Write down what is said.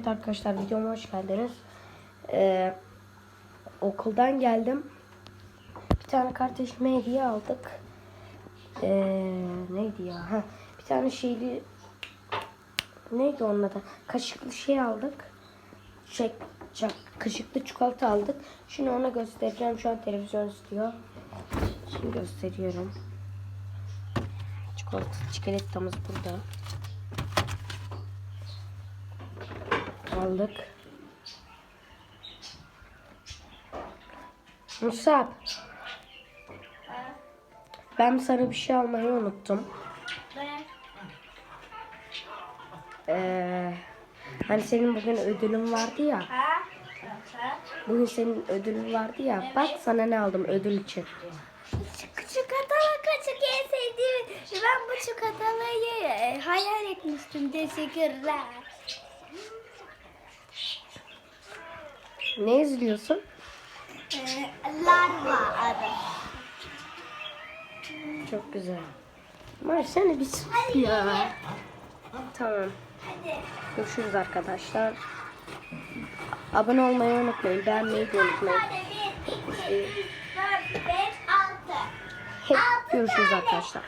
Evet arkadaşlar videoma hoş geldiniz. Ee, okuldan geldim. Bir tane kardeşime hediye aldık. Ee, neydi ya? Ha, bir tane şeyli neydi onun adı? Kaşıklı şey aldık. Şey, ça- kaşıklı çikolata aldık. Şimdi ona göstereceğim. Şu an televizyon istiyor. Şimdi gösteriyorum. Çikolata, çikolatamız burada. Aldık. Musab. Ben sana bir şey almayı unuttum. Ee, hani senin bugün ödülün vardı ya. Bugün senin ödülün vardı ya. Bak sana ne aldım ödül için. Çikolatalı kaşık en sevdiğim. Ben bu çikolatalıyı e, hayal etmiştim. Teşekkürler. Ne izliyorsun? Ee, larva adı. Çok güzel. Mar seni bir sus ya. Tamam. Hadi. Görüşürüz arkadaşlar. Abone olmayı unutmayın. Beğenmeyi de unutmayın. Hep görüşürüz arkadaşlar.